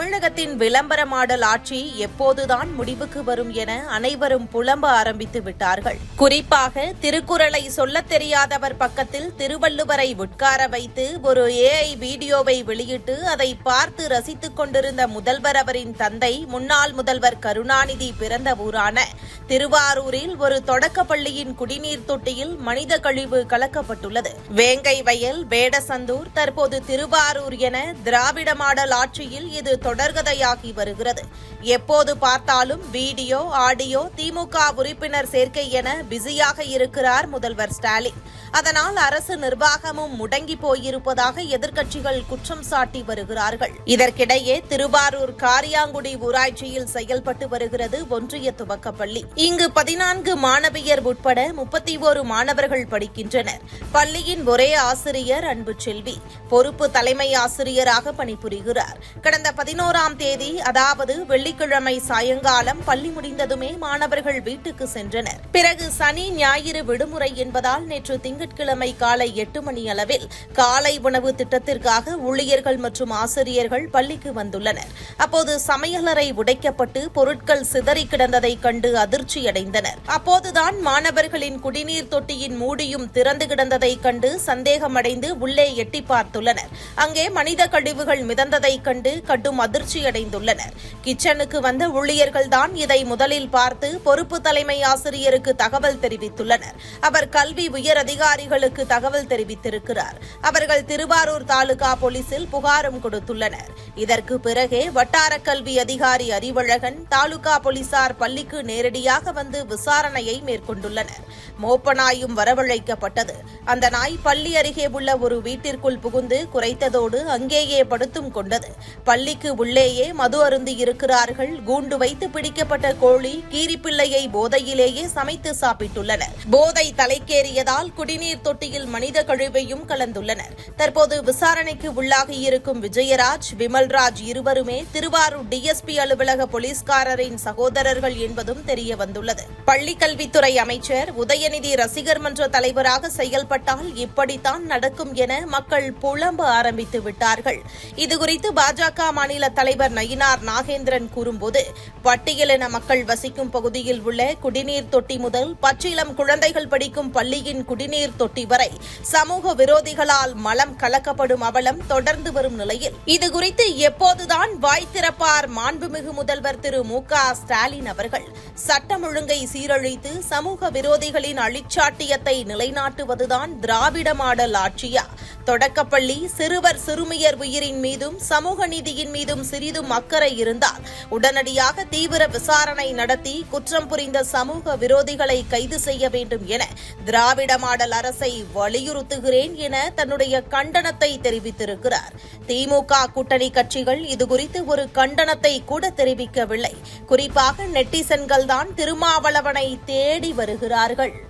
தமிழகத்தின் விளம்பர மாடல் ஆட்சி எப்போதுதான் முடிவுக்கு வரும் என அனைவரும் புலம்ப ஆரம்பித்து விட்டார்கள். குறிப்பாக திருக்குறளை சொல்லத் தெரியாதவர் பக்கத்தில் திருவள்ளுவரை உட்கார வைத்து ஒரு ஏஐ வீடியோவை வெளியிட்டு அதை பார்த்து ரசித்துக் கொண்டிருந்த முதல்வர் அவரின் தந்தை முன்னாள் முதல்வர் கருணாநிதி பிறந்த ஊரான திருவாரூரில் ஒரு தொடக்கப்பள்ளியின் குடிநீர் தொட்டியில் மனித கழிவு கலக்கப்பட்டுள்ளது. வேங்கை வயல் வேடசந்தூர் தற்போது திருவாரூர் என திராவிட மாடல் ஆட்சியில் இது தொடர்கதையாகி வருகிறது. எப்போது பார்த்தாலும் வீடியோ ஆடியோ திமுக உறுப்பினர் சேர்க்கை என பிஸியாக இருக்கிறார் முதல்வர் ஸ்டாலின். அதனால் அரசு நிர்வாகமும் முடங்கி போயிருப்பதாக எதிர்க்கட்சிகள் குற்றம் சாட்டி வருகிறார்கள். இதற்கிடையே திருவாரூர் காரியாங்குடி ஊராட்சியில் செயல்பட்டு வருகிறது ஒன்றிய துவக்கப்பள்ளி இங்கு பதினான்கு மாணவியர் உட்பட முப்பத்தி ஒரு மாணவர்கள் படிக்கின்றனர். பள்ளியின் ஒரே ஆசிரியர் அன்பு செல்வி. பொறுப்பு தலைமை ஆசிரியராக பணிபுரிகிறார். கடந்த பதினோராம் தேதி அதாவது வெள்ளிக்கிழமை சாயங்காலம் பள்ளி முடிந்ததுமே மாணவர்கள் வீட்டுக்கு சென்றனர். பிறகு சனி ஞாயிறு விடுமுறை என்பதால் நேற்று திங்கட்கிழமை காலை எட்டு மணி அளவில் காலை உணவு திட்டத்திற்காக ஊழியர்கள் மற்றும் ஆசிரியர்கள் பள்ளிக்கு வந்துள்ளனர். அப்போது சமையலறை உடைக்கப்பட்டு பொருட்கள் சிதறி கிடந்ததைக் கண்டு அதிர்ச்சியடைந்தனர் அப்போதுதான் மாணவர்களின் குடிநீர் தொட்டியின் மூடியும் திறந்து கிடந்ததைக் கண்டு சந்தேகமடைந்து உள்ளே எட்டி பார்த்துள்ளனர். அங்கே மனித கழிவுகள் மிதந்ததைக் கண்டு கடும் அதிர்ச்சியடைந்துள்ளனர். கிச்சனுக்கு வந்த ஊழியர்கள்தான் இதை முதலில் பார்த்து பொறுப்பு தலைமை ஆசிரியருக்கு தகவல் தெரிவித்துள்ளனர். அவர் கல்வி உயர் அதிகாரிகளுக்கு தகவல் தெரிவித்திருக்கிறார். அவர்கள் திருவாரூர் தாலுகா போலீசில் புகாரும் கொடுத்துள்ளனர். இதற்கு பிறகே வட்டார கல்வி அதிகாரி அறிவழகன் தாலுகா போலீசார் பள்ளிக்கு நேரடியாக வந்து விசாரணையை மேற்கொண்டுள்ளனர். மோப்ப நாயும் வரவழைக்கப்பட்டது. அந்த நாய் பள்ளி அருகே உள்ள ஒரு வீட்டிற்குள் புகுந்து குறைத்ததோடு அங்கேயே படுத்தும் கொண்டது. பள்ளிக்கு உள்ளேயே மது அருந்தி இருக்கிறார்கள். கூண்டு வைத்து பிடிக்கப்பட்ட கோழி கீரிப்பிள்ளையை போதையிலேயே சமைத்து சாப்பிட்டுள்ளனர். போதை தலைக்கேறியதால் குடிநீர் தொட்டியில் மனித கழிவையும் கலந்துள்ளனர். தற்போது விசாரணைக்கு உள்ளாகியிருக்கும் விஜயராஜ் விமல்ராஜ் இருவருமே திருவாரூர் டிஎஸ்பி அலுவலக போலீஸ்காரரின் சகோதரர்கள் என்பதும் தெரிய வந்துள்ளது பள்ளிக் கல்வித்துறை அமைச்சர் உதயநிதி ரசிகர் மன்ற தலைவராக செயல்பட்டால் இப்படித்தான் நடக்கும் என மக்கள் புலம்ப ஆரம்பித்து விட்டார்கள். இதுகுறித்து பாஜக மாநில தலைவர் நயினார் நாகேந்திரன் கூறும்போது பட்டியலின மக்கள் வசிக்கும் பகுதியில் உள்ள குடிநீர் தொட்டி முதல் பச்சிலம் குழந்தைகள் படிக்கும் பள்ளியின் குடிநீர் தொட்டி வரை சமூக விரோதிகளால் மலம் கலக்கப்படும் அவலம் தொடர்ந்து வரும் நிலையில் இதுகுறித்து எப்போதுதான் வாய் திறப்பார் மாண்புமிகு முதல்வர் திரு மு க ஸ்டாலின் அவர்கள். சட்டம் ஒழுங்கை சீரழித்து சமூக விரோதிகளின் அழிச்சாட்டியத்தை நிலைநாட்டுவதுதான் திராவிட மாடல் ஆட்சியா? தொடக்கப்பள்ளி சிறுவர் சிறுமியர் உயிரின் மீதும் சமூக நீதியின் மீதும் சிறிதும் அக்கறை இருந்தால் உடனடியாக தீவிர விசாரணை நடத்தி குற்றம் புரிந்த சமூக விரோதிகளை கைது செய்ய வேண்டும் என திராவிட மாடல் அரசை வலியுறுத்துகிறேன் என தன்னுடைய கண்டனத்தை தெரிவித்திருக்கிறார். திமுக கூட்டணி கட்சிகள் இதுகுறித்து ஒரு கண்டனத்தை கூட தெரிவிக்கவில்லை. குறிப்பாக நெட்டிசன்கள் தான் திருமாவளவனை தேடி வருகிறார்கள்.